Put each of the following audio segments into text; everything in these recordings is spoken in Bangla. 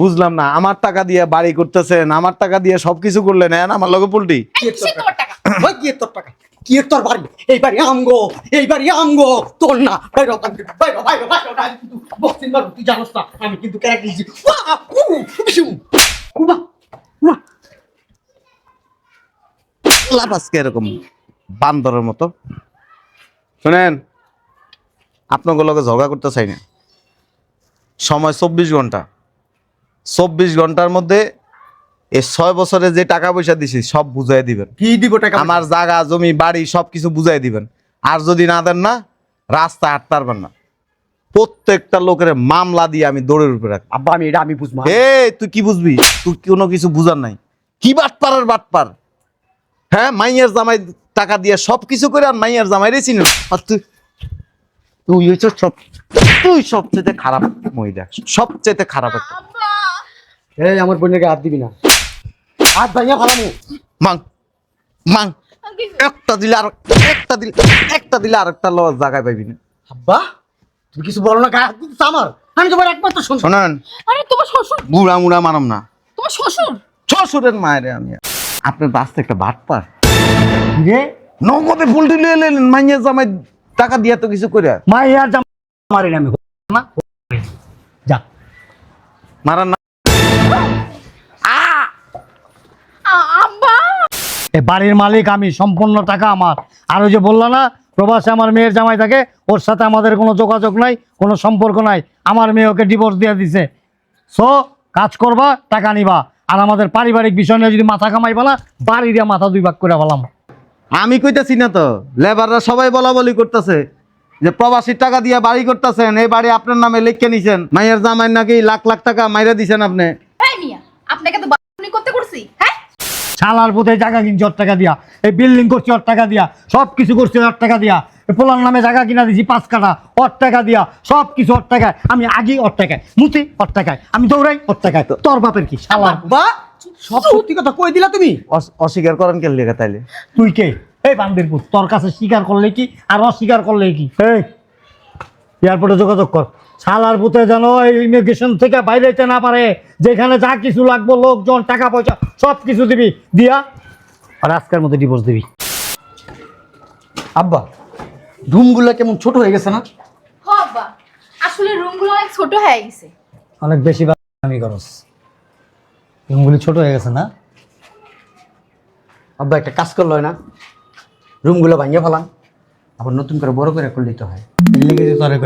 বুঝলাম না আমার টাকা দিয়ে বাড়ি করতেছেন আমার টাকা দিয়ে সবকিছু করলেন হ্যাঁ আমার লগে পুলটি? তোর টাকা? কি তোর টাকা? কি তোর বাড়ি? এই বাড়ি আমগো এই বাড়ি আমগো তোর না। বাইরে বান্ধে বাইরে বাইরে বাইরে বাইরে কিন্তু বক্সিং মারো তুই জানোস না আমি কিন্তু ক্যারেক্ট দিয়েছি ওয়া উ বিশু কুবা কুবা লাভ আজকে এরকম বান্দরের মতো। শুনেন আপনাকে লগে ঝগড়া করতে চাই না। সময় চব্বিশ ঘণ্টা। চব্বিশ ঘণ্টার মধ্যে এই ছয় বছরে যে টাকা পয়সা দিছি সব বুঝাই দিবেন। কি দিব টাকা আমার জায়গা জমি বাড়ি সবকিছু বুঝাই দিবেন। আর যদি না দেন না রাস্তা হাঁটতে পারবেন না। প্রত্যেকটা লোকের মামলা দিয়ে আমি দৌড়ের উপরে রাখব। আব্বা আমি এটা আমি বুঝব এ তুই কি বুঝবি? তুই কোনো কিছু বুঝার নাই। কি বাটপার আর বাটপার? হ্যাঁ মাইয়ের জামাই টাকা দিয়ে সব কিছু করে আর মাইয়ের জামাই রে চিনিস। আর তুই তুই হচ্ছে সব তুই সবচেয়ে খারাপ মহিলা। সবচেয়ে খারাপ একটা এই আমার বোনের গায়ে হাত দিবি না। হাত ভাঙিয়া ফালামু। মাং মাং একটা দিলে আর একটা দিলে একটা দিলে আর একটা লস জায়গায় পাইবি না। আব্বা তুমি কিছু বলো না গায়ে হাত দিচ্ছ আমার। আমি তোমার একমাত্র শুনছো শোনেন। আরে তোমার শ্বশুর? বুড়া মুড়া মারাম না। তোমার শ্বশুর? শ্বশুরের মায়েরে আমি আপনার বাঁচতে একটা বাটপার। রে নগদে ফুলটি লিয়ে এলেন মাইয়ের জামাই টাকা দিয়ে তো কিছু করে মাইয়ার জাম মারি না আমি। না যা। মারান না আ- বাড়ির মালিক আমি সম্পূর্ণ টাকা আমার। আর ওই যে বলল না প্রবাসে আমার মেয়ের জামাই থাকে ওর সাথে আমাদের কোনো যোগাযোগ নাই কোনো সম্পর্ক নাই। আমার মেয়ে ওকে ডিভোর্স দিয়ে দিছে। সো কাজ করবা টাকা নিবা। আর আমাদের পারিবারিক বিষয় নিয়ে যদি মাথা কামাইবা না বাড়ি দিয়ে মাথা দুই ভাগ করে ফেলাম। আমি কইতাছি না তো লেবাররা সবাই বলা বলি করতেছে যে প্রবাসীর টাকা দিয়ে বাড়ি করতেছেন এই বাড়ি আপনার নামে লিখে নিছেন মাইয়ের জামাই নাকি লাখ লাখ টাকা মাইরা দিছেন আপনি। মিয়া আপনাকে তো বাড়ি করতে করছি হ্যাঁ? শালার পুঁতে জায়গা কিনছি ওর টাকা দিয়া এই বিল্ডিং করছি ওর টাকা দিয়া সব কিছু করছি ওর টাকা দিয়া এই পোলার নামে জায়গা কিনা দিছি পাঁচ কাটা ওর টাকা দিয়া সব কিছু ওর টাকায় আমি আগে ওর টাকায় মুতি ওর টাকায় আমি দৌড়াই ওর টাকায় তোর বাপের কি শালার আব্বা সব সত্যি কথা কই দিলা তুমি? অস্বীকার করেন কেন লেগে তাইলে? তুই কে? এই বান্দির পুত তোর কাছে স্বীকার করলে কি আর অস্বীকার করলে কি? এই এয়ারপোর্টে যোগাযোগ কর। শালার পুতে যেন ইমিগ্রেশন থেকে বাইরে যেতে না পারে যেখানে যা কিছু লাগবো লোকজন টাকা পয়সা সব কিছু দিবি। দিয়া আর আজকের মতো ডিভোর্স দিবি। আব্বা রুমগুলো কেমন ছোট হয়ে গেছে না? আসলে রুমগুলো অনেক ছোট হয়ে গেছে। অনেক বেশি আমি করস রুমগুলি ছোট হয়ে গেছে না? আব্বা একটা কাজ করল না? রুমগুলো ভাঙিয়ে ফেলাম। আবার নতুন করে বড় করে করলেই তো হয়। তোরে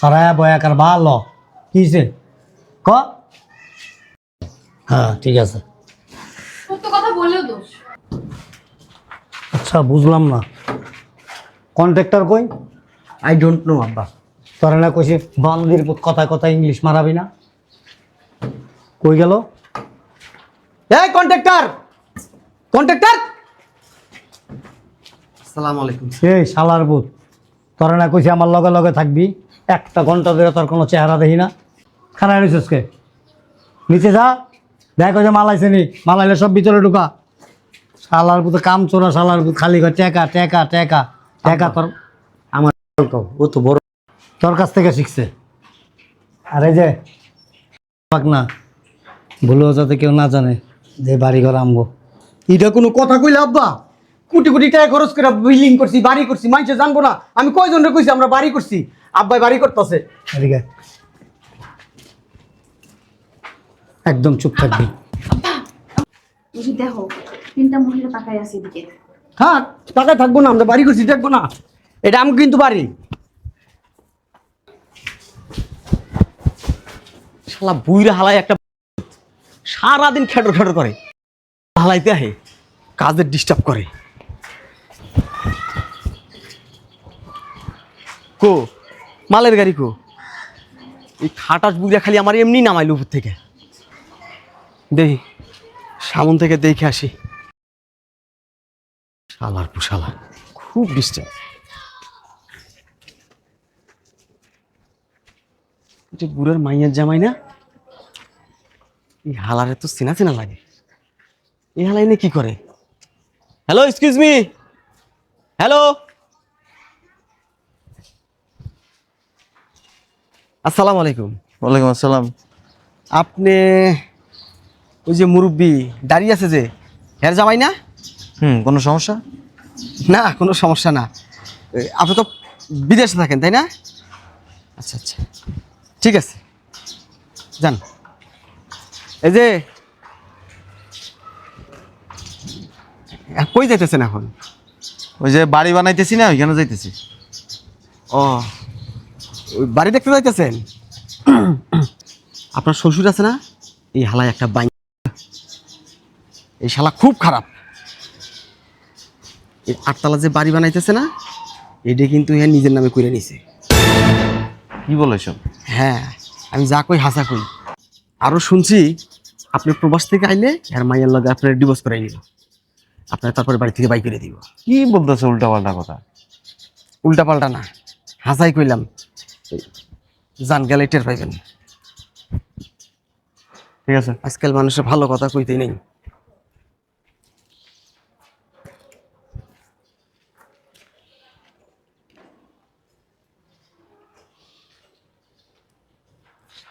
সরায়া বয়াকার ভালো কিছে ক হ্যাঁ ঠিক আছে। সত্য কথা বললেও দোষ। আচ্ছা বুঝলাম না। কন্ট্রাক্টর কই? আই ডোন্ট নো আব্বা। তোরা না কইছি পুত কথা কথায় ইংলিশ মারাবি না। কই গেল? এই কন্ট্রাক্টর কন্ট্রাক্টর। আসসালামু আলাইকুম। এই শালার পুত তোরা না কইছি আমার লগে লগে থাকবি। একটা ঘণ্টা ধরে তোর কোনো চেহারা দেখি না। খানায় রয়েছিস কে? নিচে যা দেখ ওই যে মালাইছে নি মালাইলে সব ভিতরে ঢুকা। শালার পুত কাম চোরা শালার পুত খালি কয় টেকা টেকা টেকা টেকা তোর। আমার ও তো বড়। তোর কাছ থেকে শিখছে। আর যে পাক না ভুলেও যাতে কেউ না জানে। যে বাড়ি ঘর আমগো। এটা কোনো কথা কইলে আব্বা? কোটি কোটি টাকা খরচ করে বিল্ডিং করছি বাড়ি করছি মানুষে জানব না। আমি কয়জনরে কইছি আমরা বাড়ি করছি? আব্বাই বাড়ি করতেছে। এদিকে একদম চুপ থাকবি। এই দেখো তিনটা মহিলা তাকায় আছে এদিকে। হ্যাঁ টাকায় থাকব না আমরা বাড়ি করছি দেখব না। এটা আমি কিন্তু বাড়ি। শালা বুইরা একটা সারাদিন খেটর খেটর করে। হালাইতে আহে কাজের ডিস্টার্ব করে। কো, মালের গাড়ি কো? এই খাটাস বুইরা খালি আমার এমনি নামাইল উপর থেকে। দেখি সামন থেকে দেখে আসি। শালার পুশালা, খুব ডিস্টার্ব বুড়ার মাইয়ার জামাই না? এই হালারে তো চেনা চেনা লাগে। এই হালাই নে কি করে? হ্যালো এক্সকিউজ মি হ্যালো আসসালামু আলাইকুম। ওয়ালাইকুম আসসালাম। আপনি ওই যে মুরব্বী দাঁড়িয়ে আছে যে হ্যার জামাই না? হুম কোনো সমস্যা? না কোনো সমস্যা না। আপনি তো বিদেশে থাকেন তাই না? আচ্ছা আচ্ছা। ঠিক আছে। যান। এই যে। কই যাইতেছেন এখন? ওই যে বাড়ি বানাইতেছি না ওইখানে যাইতেছি। ও ওই বাড়ি দেখতে যাইতেছেন? আপনার শ্বশুর আছে না? এই হালায় একটা বাই এই শালা খুব খারাপ। এই আটতলা যে বাড়ি বানাইতেছে না এটা কিন্তু হ্যাঁ নিজের নামে করে নিছে। কি বলো সব হ্যাঁ আমি যা কই হাসা কই। আরও শুনছি আপনি প্রবাস থেকে আইলে আর মাইয়ার লগে আপনার ডিভোর্স করাই নিল। আপনার তারপরে বাড়ি থেকে বাইক করে দিব। কি বলতেছে উল্টা পাল্টা কথা? উল্টাপাল্টা না হাসাই কইলাম জান গেলে টের পাইবেন। ঠিক আছে। আজকাল মানুষের ভালো কথা কইতেই নেই।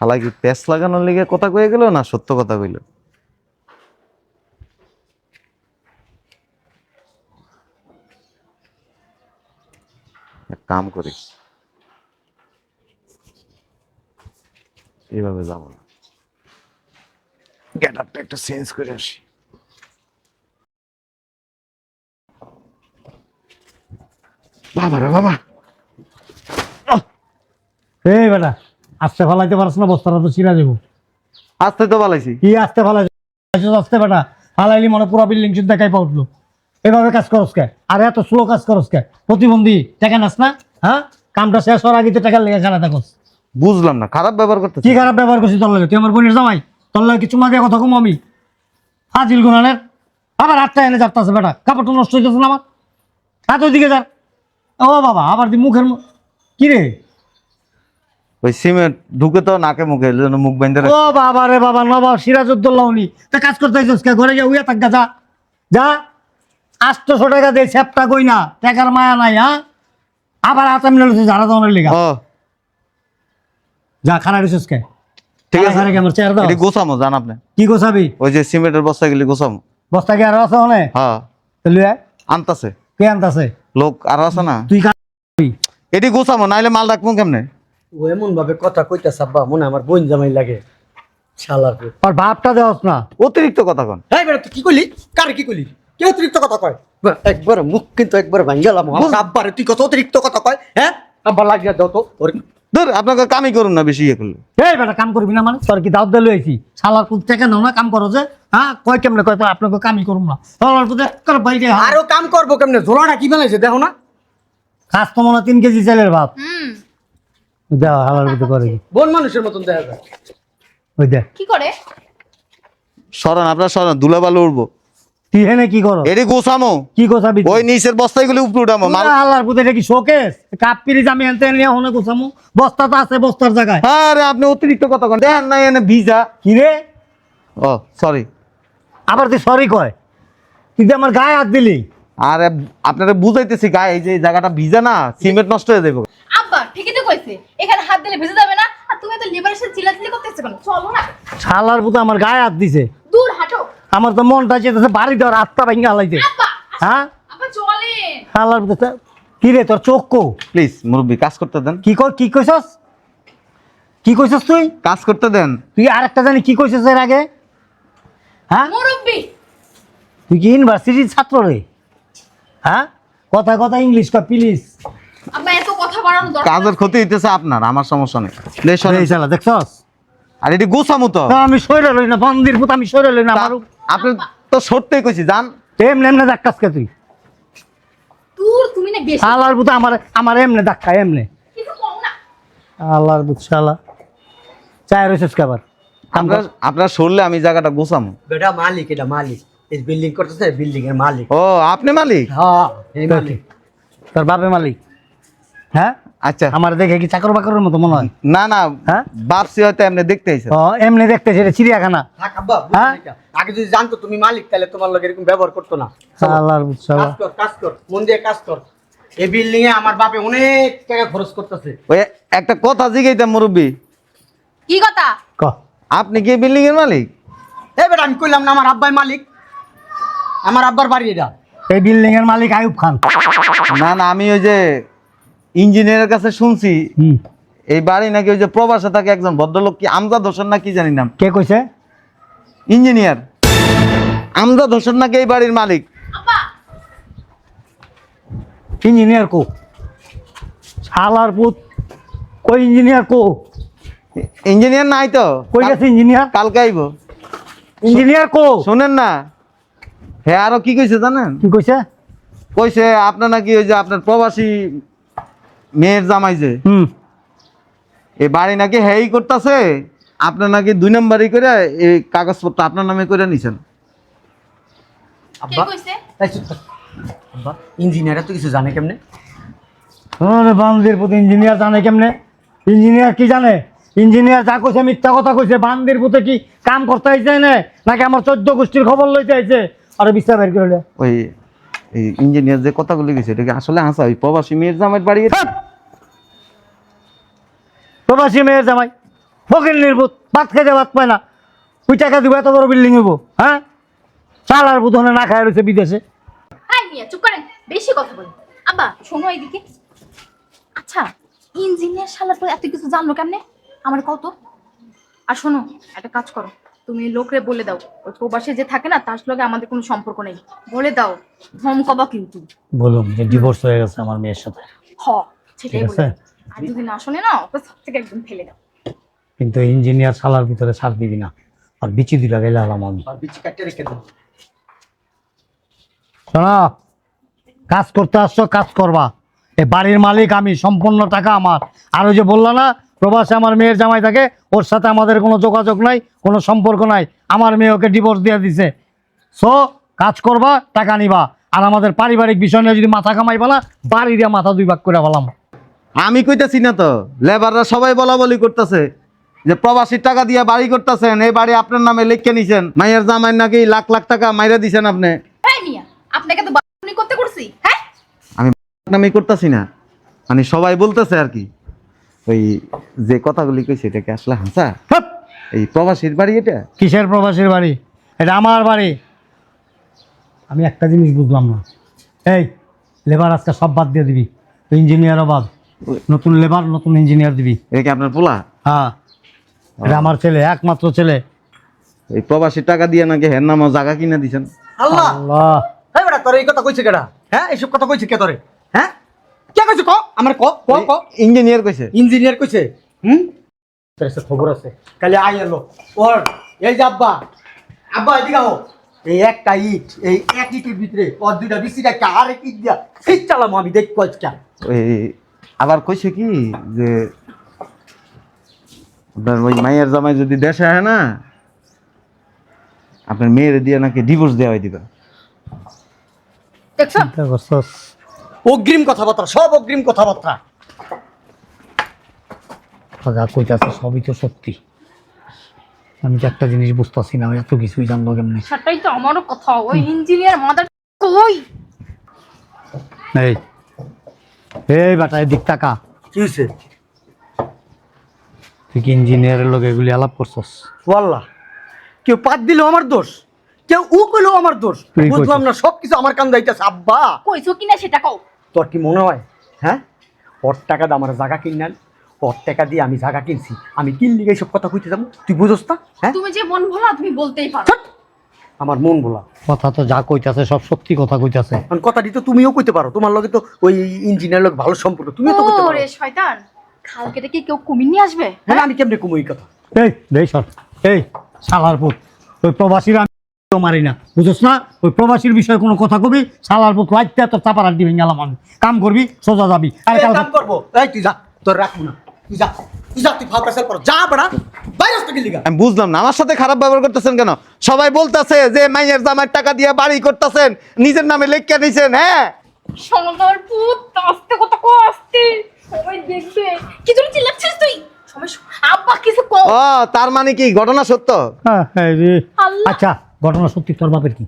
শালা কি প্যাস লাগানোর লেগে কথা কয়ে গেল না সত্য কথা কইল? এক কাম করি। এইভাবে যাব না। গেট আপটা একটু চেঞ্জ করে আসি। বাবা রে বাবা। এই বেটা। আসতে ফালাইতে পারছ না বস্তাটা তো ছিঁড়া যাব আসতে তো বালাইছি কি আসতে ফালাইছিস আসতে বেটা। ফালাইলি মনে পুরো বিল্ডিং শুদ্ধ দেখাই পা উঠল। এভাবে কাজ করস কে? আর এত স্লো কাজ করস কে? প্রতিবন্ধী টাকা নাস না? হ্যাঁ? কামটা শেষ হওয়ার আগে তো টাকার লেগে খানা থাকস। বুঝলাম না খারাপ ব্যবহার করতে কি খারাপ ব্যবহার করছিস তোর লাগে? তুই আমার বোনের জামাই? তোর লাগে কিছু মাগে কথা কম আমি? ফাজিল গুনানের আবার আটটা এনে যাচ্ছে বেটা। কাপড়টা নষ্ট হইতেছে না আমার? হাত ওইদিকে যার। ও বাবা আবার দি মুখের কি রে? ওই সিমেন্ট ঢুকে তো নাকে মুখে এই মুখ বেঁধে ও বাবা রে বাবা নবাব সিরাজউদ্দৌলা উনি তা কাজ করতে আইসস কে? ঘরে যা উইয়া থাক যা। যা। আটশোশো টাকা দিয়ে সেপটা কই না? টাকার মায়া নাই হ্যাঁ? আবার আচাম নিয়ে ঝাড়া দনের লেগা ও। যা খানা রিসস কে? ঠিক আছে। খানা কেমন চেয়ার দাও। এটি গোছামো জান আপনি। কি গোছাবি? ওই যে সিমেন্টের বস্তা গেলে গোছামো। বস্তা কি আরও আছে হনে হ্যাঁ। তুই আনতাছে। কে আনতাছে? লোক আর আছে না? তুই এটি গোছামো নাইলে মাল রাখব কেমনে? ও এমন ভাবে কথা কইতা সাব্বা মনে হয় আমার বোন জামাই লাগে। শালার পুত। আর ভাবটা দেওয়াস না। অতিরিক্ত কথা কন। এই বেটা তুই কি কইলি? কারে কি কইলি? কে অতিরিক্ত কথা কয়? বা, একবার মুখ কিন্তু একবার ভাঙ্গেলাম আমার আব্বারে তুই কত অতিরিক্ত কথা কয় হ্যাঁ? আব্বা লাগিয়া দাও তো। ওর ধর আপনাকে কামই করুন না বেশি ইয়ে করলে। এই বেটা কাম করবি না মানে? তোর কি দাওয়াত দিয়ে লইছি শালার পুত টাকা নাও না কাম করো যে হ্যাঁ? কয় কেমনে কয় তো আপনাকে কামই করুম না। শালার পুতে কর বাইরে আরও কাম করব কেমনে? ঝোলাটা কি বানাইছে দেখো না। খাস তো মনে হয় তিন কেজি চালের ভাত। দেওয়া হালার পুতে করে কি বোন মানুষের মতন দেখা যায়। ওই দেখ। কি করে? সরান আপনার সরান দুলা বালু উঠবো তুই হেনে কি করো? এটি গোছামো। কি গোছাবি ওই নিচের বস্তায় গুলি উপরে উঠামো হালার পুতে এটা কি শোকেস? কাপ পিরিজ আমি এনতে নিয়ে হনে গোছামু। বস্তা তো আছে বস্তার জায়গায়। আরে আপনি অতিরিক্ত কথা কন। দেখেন না এনে ভিজা। কি রে? ও সরি আবার তুই সরি কয়? তুই যে আমার গায়ে হাত দিলি। আরে আপনারা বুঝাইতেছি গায়ে এই যে জায়গাটা ভিজা না সিমেন্ট নষ্ট হয়ে যাবে কইছে এখানে হাত দিলে ভেজে যাবে না আর তুমি তো লেবারের সাথে চিল্লাচিল্লি করতেছো কেন? চলো না। শালার পুতে আমার গায়ে হাত দিছে। দূর হাঁটো। আমার তো মনটা চেয়েছে বাড়ি দেওয়ার আত্মা ভেঙে হালাইছে হ্যাঁ? আব্বা চলেন। শালার পুতে কি রে তোর চোখ কো? প্লিজ মুরব্বী কাজ করতে দেন। কি কই কি কইছস? কি কইছস তুই? কাজ করতে দেন। তুই আরেকটা জানি কি কইছস এর আগে? হ্যাঁ? মুরব্বি। তুই কি ইউনিভার্সিটির ছাত্র রে? হ্যাঁ? কথা কথা ইংলিশ কর প্লিজ আব্বা এত কথা বাড়ানো দরকার কাজের ক্ষতি হইতেছে আপনার আমার সমস্যা নেই। দেখছস? আর এটি গোছামো তো। আমি সইরে লই না বন্দির পুত আমি সইরে লই না আমার আপনি তো সত্যি কইছি জান এমনি এমনি ধাক্কাসকে তুই? দূর তুমি না বেশি। শালার পুত আমার আমার এমনি ধাক্কা এমনি। কিছু কম না। আল্লাহর বুত শালা। চায় রয়েছিস খাবার আপনার আপনার সরলে আমি জায়গাটা গোছামো। বেটা মালিক এটা মালিক। এই বিল্ডিং করতেছে বিল্ডিং এর মালিক। ও আপনি মালিক? হ্যাঁ এই মালিক। তোর বাপে মালিক? হ্যাঁ? আচ্ছা। আমার দেখে কি চাকর বাকরের মতো মনে হয়? না না হ্যাঁ? বাপসি হয়তো এমনি দেখতে আইছে। ও এমনি দেখতে সেটা চিড়িয়াখানা। থাক আব্বা হ্যাঁ? আগে যদি জানতো তুমি মালিক তাহলে তোমার লোক এরকম ব্যবহার করতো না। আল্লাহর কাজ কর কাজ কর মন দিয়ে কাজ কর। এই বিল্ডিং এ আমার বাপে অনেক টাকা খরচ করতেছে। ওই একটা কথা জিগাইতাম মুরব্বী। কি কথা? ক। আপনি কি বিল্ডিং এর মালিক? এবার আমি কইলাম না আমার আব্বাই মালিক। আমার আব্বার বাড়ি এটা। এই বিল্ডিং এর মালিক আয়ুব খান। না না আমি ওই যে ইঞ্জিনিয়ারের কাছে শুনছি এই বাড়ি নাকি ওই যে প্রবাসে থাকে একজন ভদ্রলোক কি আমজাদ হোসেন না কি জানি নাম? কে কইছে? ইঞ্জিনিয়ার। আমজাদ হোসেন নাকি এই বাড়ির মালিক? ইঞ্জিনিয়ার কো? শালার পুত। কই ইঞ্জিনিয়ার কো? ইঞ্জিনিয়ার নাই তো। কই গেছে ইঞ্জিনিয়ার? কালকে আইব। ইঞ্জিনিয়ার কো? শোনেন না। হ্যাঁ আরও কি কইছে জানেন? কি কইছে? কইছে আপনার নাকি ওই যে আপনার প্রবাসী মেয়ের জামাই যে। হুম। এই বাড়ি নাকি হেই করতেছে আপনার নাকি দুই নম্বরই করে এই কাগজপত্র আপনার নামে করে নিছেন। আব্বা তাই চুপ থাক। আব্বা ইঞ্জিনিয়ার তো কিছু জানে কেমনে? আরে বান্দির পুত ইঞ্জিনিয়ার জানে কেমনে? ইঞ্জিনিয়ার কি জানে? ইঞ্জিনিয়ার যা কইছে মিথ্যা কথা কইছে বান্দির পুতে কি কাম করতে আইছে না নাকি আমার চোদ্দ গোষ্ঠীর খবর লইতে আইছে? আরে বিস্তার বের করে ওই এই ইঞ্জিনিয়ার যে কথাগুলি গেছে এটা কি আসলে হাসা ওই প্রবাসী মেয়ের জামাইয়ের বাড়ি? প্রবাসী মেয়ের জামাই ফকির নির্বুত ভাত খেতে ভাত পায় না। ওই টাকা দিব এত বড় বিল্ডিং হইব হ্যাঁ? চালার বুধনে না খায় রয়েছে বিদেশে। চুপ করেন বেশি কথা বলেন। আব্বা শোনো এইদিকে আচ্ছা ইঞ্জিনিয়ার শালার পর এত কিছু জানলো কেমনে? আমার কত? আর শোনো একটা কাজ করো। তুমি লোকরে বলে দাও। ওই প্রবাসে যে থাকে না তার সঙ্গে আমাদের কোনো সম্পর্ক নেই। বলে দাও হোম কবা কিন্তু। বলুন যে ডিভোর্স হয়ে গেছে আমার মেয়ের সাথে। হ সেটাই ঠিক বলে আছে। আর যদি না শোনে না ওকে সব থেকে একদম ফেলে দাও। কিন্তু ইঞ্জিনিয়ার শালার ভিতরে সার দিবি না। আর বিচি দিলা গেলে আলাম আমি আর বিচি কাটতে রেখে দেবো শোনো কাজ করতে আসছো কাজ করবা। এই বাড়ির মালিক আমি সম্পূর্ণ টাকা আমার। আর ওই যে বলল না প্রবাসে আমার মেয়ের জামাই থাকে ওর সাথে আমাদের কোনো যোগাযোগ নাই কোনো সম্পর্ক নাই। আমার মেয়ে ওকে ডিভোর্স দিয়ে দিছে। সো কাজ করবা টাকা নিবা। আর আমাদের পারিবারিক বিষয় নিয়ে যদি মাথা কামাইবা না বাড়ি দিয়ে মাথা দুই ভাগ করে ফেলাম। আমি কইতাছি না তো লেবাররা সবাই বলা বলি করতেছে যে প্রবাসীর টাকা দিয়ে বাড়ি করতেছেন এই বাড়ি আপনার নামে লিখে নিছেন। মাইয়ের জামাই নাকি লাখ লাখ টাকা মাইরা দিছেন আপনি? মিয়া আপনাকে তো বাড়ি করতে করছি হ্যাঁ? আমি নামে করতেছি না। মানে সবাই বলতেছে আর কি। ওই যে কথাগুলি কইছে এটা কি আসলে হাসা? এই প্রবাসীর বাড়ি এটা? কিসের প্রবাসীর বাড়ি? এটা আমার বাড়ি। আমি একটা জিনিস বুঝলাম না। এই লেবার আজকে সব বাদ দিয়ে দিবি। ইঞ্জিনিয়ারও বাদ। নতুন লেবার নতুন ইঞ্জিনিয়ার দিবি। এটা কি আপনার পোলা? হ্যাঁ। এটা আমার ছেলে একমাত্র ছেলে। এই প্রবাসীর টাকা দিয়ে নাকি হের নামও জায়গা কিনে দিছেন? আল্লাহ! আল্লাহ। হ্যাঁ বেটা তোর এই কথা কইছে কেডা? হ্যাঁ এইসব কথা কইছে কে তোরে? হ্যাঁ? কে কইছে? ক? আমার ক? ক ক? ইঞ্জিনিয়ার কইছে। ইঞ্জিনিয়ার কইছে হুম? তোর খবর আছে। কালি আই এলো। ওর এই যে আব্বা আব্বা এদিকে আও। এই একটা ইট এই এক ইটের ভিতরে ওর দুইটা বিসি একটা আর এক ইট দিয়া ঠিক চালাম আমি দেখ কইটা ওই আবার কইছে কি যে আপনার ওই মাইয়ার জামাই যদি দেশে হয় না আপনার মেয়ের দিয়ে নাকি ডিভোর্স দেওয়া হয়ে দিবে দেখছ? অগ্রিম কথাবার্তা সব অগ্রিম কথাবার্তা। যা কইতাছে সবই তো সত্যি। আমি যে একটা জিনিস বুঝতেছি না এত কিছুই জানলো কেমনি? সেটাই তো আমারও কথা ওই ইঞ্জিনিয়ার মাদার কই এই এই বাটা এদিক টাকা কি হয়েছে তুই কি ইঞ্জিনিয়ারের লোক এগুলি আলাপ করছস? ওয়াল্লাহ কেউ পাত দিলেও আমার দোষ? কেউ উ কইলেও আমার দোষ। বুঝলাম না সব কিছু আমার কান দাইতেছে আব্বা। কইছো কিনা সেটা কও। তোর কি মনে হয়? হ্যাঁ? ওর টাকা দিয়ে আমার জায়গা কিনাল ওর টাকা দিয়ে আমি জায়গা কিনছি। আমি কিনলি এইসব কথা কইতে যাব? তুই বুঝোস না? হ্যাঁ? তুমি যে মন ভোলা তুমি বলতেই পারো। আমার মন বলা কথা তো যা কইতাছে সব সত্যি কথা কইতাছে। কারণ কথাটি তো তুমিও কইতে পারো। তোমার লগে তো ওই ইঞ্জিনিয়ার লোক ভালো সম্পর্ক তুমিও তো কইতে পারো। ওরে শয়তান খাল কেটে কি কেউ কুমির নিয়ে আসবে? হ্যাঁ আমি কেমনে কমই কথা? এই দেই সর। এই শালার পুত। ওই প্রবাসীরা মারি না। বুঝছ না? ওই প্রবাসীর বিষয়ে কোনো কথা কবি? পুত লাইতে তোর চাপার দিবি গেলাম আমি। কাম করবি সোজা যাবি। আর কাল কাম করব। এই তুই যা তোর রাখব না। তুই যা তুই যা তুই ফাঁকা সেল করো। যা বড়া বাইরে থেকে লিগা আমি বুঝলাম না আমার সাথে খারাপ ব্যবহার করতেছেন কেন? সবাই বলতেছে যে মাইয়ের জামাইয়ের টাকা দিয়ে বাড়ি করতেছেন নিজের নামে লেখকে নিছেন হ্যাঁ? সোনার পুত আস্তে কথা কো আস্তে। সবাই দেখবে। কি জন্য চিল্লাচ্ছিস তুই? আব্বা কিছু কও। ও তার মানে কি? ঘটনা সত্য? হ্যাঁ। আচ্ছা ঘটনা সত্যি তোর বাপের কি?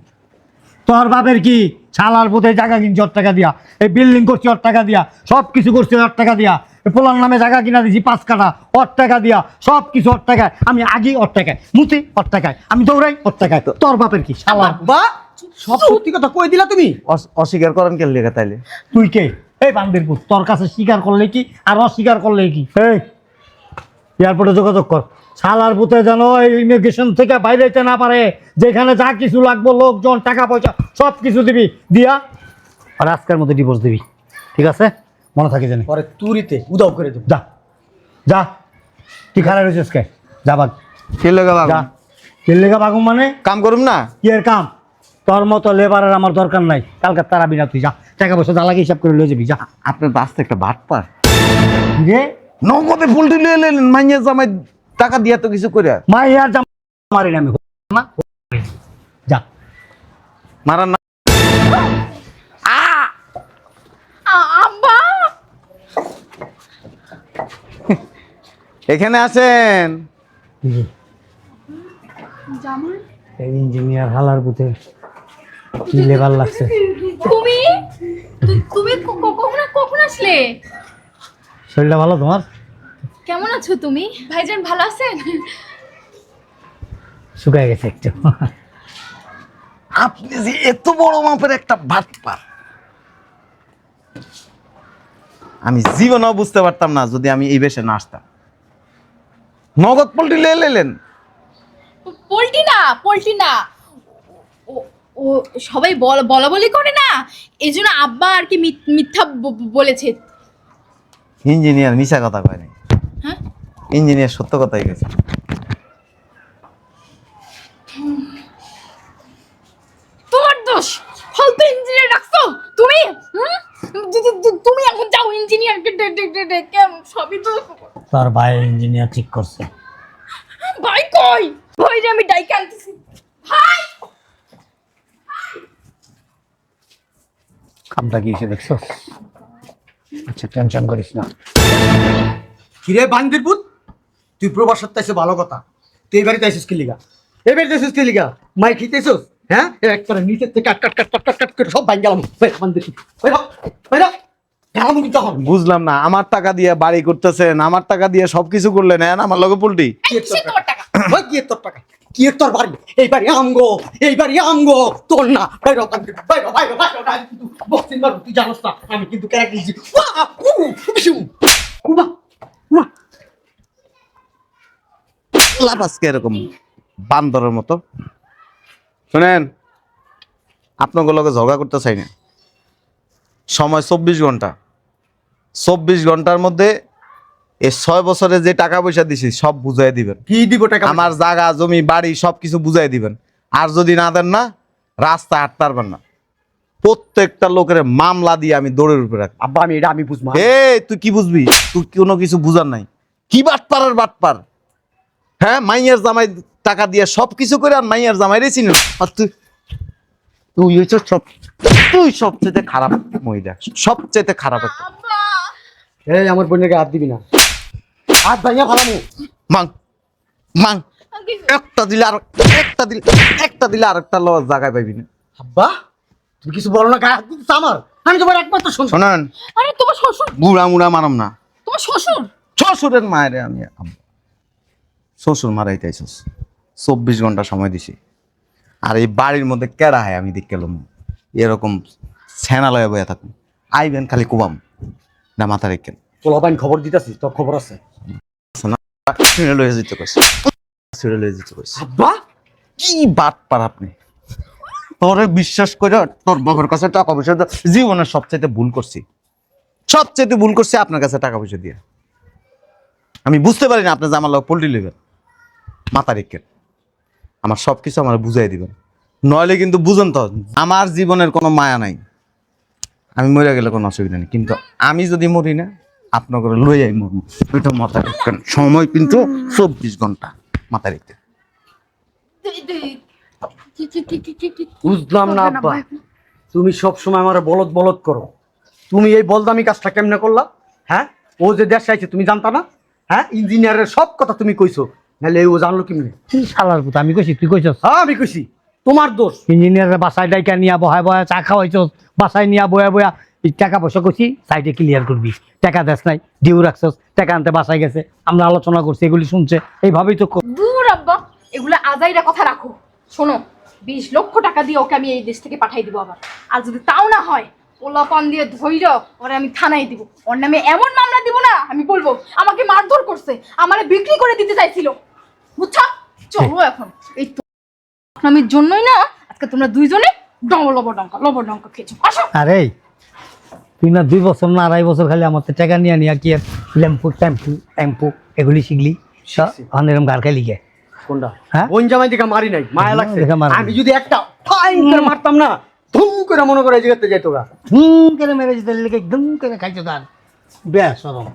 তোর বাপের কি? শালার পুতে জায়গা কিনছি ওর টাকা দিয়া। এই বিল্ডিং করছি ওর টাকা দিয়া। সব কিছু করছি ওর টাকা দিয়া। এই পোলার নামে জায়গা কিনা দিছি পাঁচ কাটা ওর টাকা দিয়া সব কিছু ওর টাকায়। আমি আগে ওর টাকায়। মুতি ওর টাকায়। আমি দৌড়াই ওর টাকায়। তোর বাপের কি শালার? বা সব সত্যি কথা কই দিলা তুমি? অস- অস্বীকার করেন কেন লেগে তাইলে? তুই কে? এই বান্দির পুত তোর কাছে স্বীকার করলে কি আর অস্বীকার করলে কি? এই এয়ারপোর্টে যোগাযোগ কর। শালার পুতে যেন ইমিগ্রেশন থেকে বাইরে যেতে না পারে যেখানে যা কিছু লাগবো লোকজন টাকা পয়সা সব কিছু দিবি দিয়া আর আজকের মধ্যে ডিভোর্স দিবি। ঠিক আছে? মনে থাকে জানি পরে তুরিতে উদাও করে দেবো। যা। যা। তুই খারাপ রয়েছিস কে যা বাগ কে লেগে যা। কিল্লেগা বাগুম মানে? কাম করুম না? কি এর কাম? তোর মতো লেবারের আমার দরকার নাই। কালকে তারা বিনা তুই যা। টাকা পয়সা যা লাগে হিসাব করে লয়ে যাবি যা। আপনার বাঁচতে একটা ভাট পার যে নগদে পোল্ট্রি লিয়ে এলেন মাইয়া জামাই টাকা দিয়া তো কিছু করে মাইয়ার জাম মারি না আমি। না যা। মারান না আব্বা। এখানে আছেন? এই ইঞ্জিনিয়ার হালার পুতে কি লেবার লাগছে? তুমি? তুমি কখন কখন আসলে? শরীরটা ভালো তোমার? কেমন আছো তুমি? ভাইজান ভালো আছেন? শুকায় গেছে একটু। আপনি যে এত বড় মাপের একটা ভাট পার আমি জীবনেও বুঝতে পারতাম না যদি আমি এই বেশে না আসতাম। নগদ পোল্ট্রি লিয়ে এলেন পোল্টি না পোল্টি না। ও ও সবাই বল- বলা বলি করে না? এই জন্য আব্বা আর কি মিথ্যা বলেছে। ইঞ্জিনিয়ার মিশা কথা কয় নাই। হ্যাঁ? ইঞ্জিনিয়ার সত্য কথাই গেছে। তোমার দোষ! ফালতু ইঞ্জিনিয়ার রাখছো? তুমি? তুমি এখন যাও ইঞ্জিনিয়ারকে ডেকে সবই তো তোর ভাই ইঞ্জিনিয়ার ঠিক করছে। ভাই কই? ভাই যে আমি ডাইকে আনতেছি। ভাই! কামটা কি এসে দেখছ? আচ্ছা টেনশন করিস না। কিরে বান্দির পুত? তুই প্রবাস তাইছো ভালো কথা। তুই এই বাড়িতে আইসিস কি লিগা? এই বাড়িতে আইসিস কি লিগা? মাই খেতেছিস হ্যাঁ? একবারে নিচের থেকে কাট কাট কাট কাট কাট কাট করে সব ভাঙ গেলাম বান্দির বুঝলাম না আমার টাকা দিয়ে বাড়ি করতেছেন আমার টাকা দিয়ে সবকিছু করলেন হ্যাঁ আমার লগে পোল্ট্রি কি তোর টাকা? কি তোর টাকা? কি এর তোর বাড়ি? এই বাড়ি আমগো এই বাড়ি আমগো তোর না। বাইরে বাইরে বাইরে বাইরে বক্সিং তুই জানোস না আমি কিন্তু ক্যারেক্ট লাভ আজকে এরকম বান্দরের মতো। শুনেন। আপনাকে লগে ঝগড়া করতে চাই না। সময় চব্বিশ ঘণ্টা। চব্বিশ ঘণ্টার মধ্যে এই ছয় বছরে যে টাকা পয়সা দিছি সব বুঝাই দিবেন। কি দিব টাকা আমার জায়গা জমি বাড়ি সব কিছু বুঝাই দিবেন। আর যদি না দেন না রাস্তা হাঁটতে পারবেন না। প্রত্যেকটা লোকের মামলা দিয়ে আমি দৌড়ের উপরে রাখব। আব্বা আমি এটা আমি বুঝব। এই তুই কি বুঝবি? তুই কোনো কিছু বুঝার নাই। কি বাটপার আর বাটপার? হ্যাঁ মাইয়ার জামাই টাকা দিয়ে সব কিছু করে আর মাইয়ার জামাই রে চিনি আর তুই তুই হচ্ছে সব তুই সবচেয়ে খারাপ মহিলা। সবচেয়ে খারাপ একটা আব্বা। এই আমার বোনের গায়ে হাত দিবি না। হাত ভাঙিয়া ভালামু মাং মাং একটা দিলে আর একটা দিলে একটা দিলে আর একটা লস জায়গায় পাইবি না। আব্বা তুমি কিছু বলো না গায়ে হাত দিতেছ আমার? আমি তোমার একমাত্র শুনছি শোনেন। আরে তোমার শ্বশুর বুড়া মুড়া মারাম না। তোমার শ্বশুর? শ্বশুরের মায়েরে আমি আম- শ্বশুর মারাইতে আইসস চব্বিশ ঘণ্টা সময় দিছি। আর এই বাড়ির মধ্যে কেডা হয় আমি দেখ গেলাম এরকম সেনালয়ে বয়ে থাকুন। আইবেন খালি কুবাম। না মাথা রেখেন। পোলাপাইন খবর দিতেছি তোর খবর আছে? ছিঁড়ে লয়ে যেতে কইছে। ছিঁড়ে লয়ে যেতে কইছে। আব্বা? কি পার আপনি? তোরে বিশ্বাস করে তোর বাবার কাছে টাকা পয়সা জীবনের ভুল করছি। ভুল করছি আপনার কাছে টাকা পয়সা দিয়ে। আমি বুঝতে পারি না আপনার লোক পোল্ট্রি নেবেন মাথা রেখেন আমার সব কিছু আমার বুঝাই দিবেন। নইলে কিন্তু বুঝেন তো, আমার জীবনের কোনো মায়া নাই। আমি মরে গেলে কোনো অসুবিধা নেই। কিন্তু আমি যদি মরি না আপনার করে লই যাই মরবো। ওইটা মাথা রেখেন। সময় কিন্তু চব্বিশ ঘণ্টা মাথা রেখে। তুই- তুই- কি- কি- কি- কি- কি- কি- বুঝলাম না, আব্বা। তুমি সব সময় আমার বলদ বলদ করো। তুমি এই বলদামি কাজটা কেমনে করলা? হ্যাঁ? ও যে দেশ চাইছে তুমি জানতা না? হ্যাঁ? ইঞ্জিনিয়ারের সব কথা তুমি কইছো। নাহলে ও জানলো কেমনে? কি শালার পুত আমি কইছি তুই কইছস? হ্যাঁ আমি কইছি। তোমার দোষ। ইঞ্জিনিয়ারের বাসায় ডাইকা নিয়া বহায় বহায় চা খাওয়াইছ বাসায় নিয়া বয়া বয়া। টাকা পয়সা করছি সাইডে ক্লিয়ার করবি। টাকা দেস নাই ডিউ রাখছস টাকা আনতে বাসায় গেছে। আমরা আলোচনা করছি এগুলি শুনছে। এইভাবেই তো দূর আব্বা এগুলো আজাইরা কথা রাখো। শোনো বিশ লক্ষ টাকা দিয়ে ওকে আমি এই দেশ থেকে পাঠাই দিব আবার। আর যদি তাও না হয় পোলাপান দিয়ে ধৈর্য ওরে আমি থানায় দিব। ওর নামে এমন মামলা দিব না আমি বলব আমাকে মারধর করছে আমারে বিক্রি করে দিতে চাইছিল। বুঝছ? চলো এখন। এই জন্যই না আজকে তোমরা দুইজনে ডঙ্গ লবর ডঙ্কা খেয়েছো। আসো। আরে তুই না দুই বছর না আড়াই বছর খালি আমার তো টাকা নিয়ে নিয়ে কি আর ল্যাম্পু ট্যাম্পু ট্যাম্পু এগুলি শিখলি। এখন এরকম গার খাই কোনটা? হ্যাঁ? বোন জামাই দিকে মারি নাই মায়া লাগছে। দেখে মারি আমি যদি একটা ফাইন করে মারতাম না ধুম করে মনে করে গা। হুম করে মেরে যেতে একদম করে গান সরম।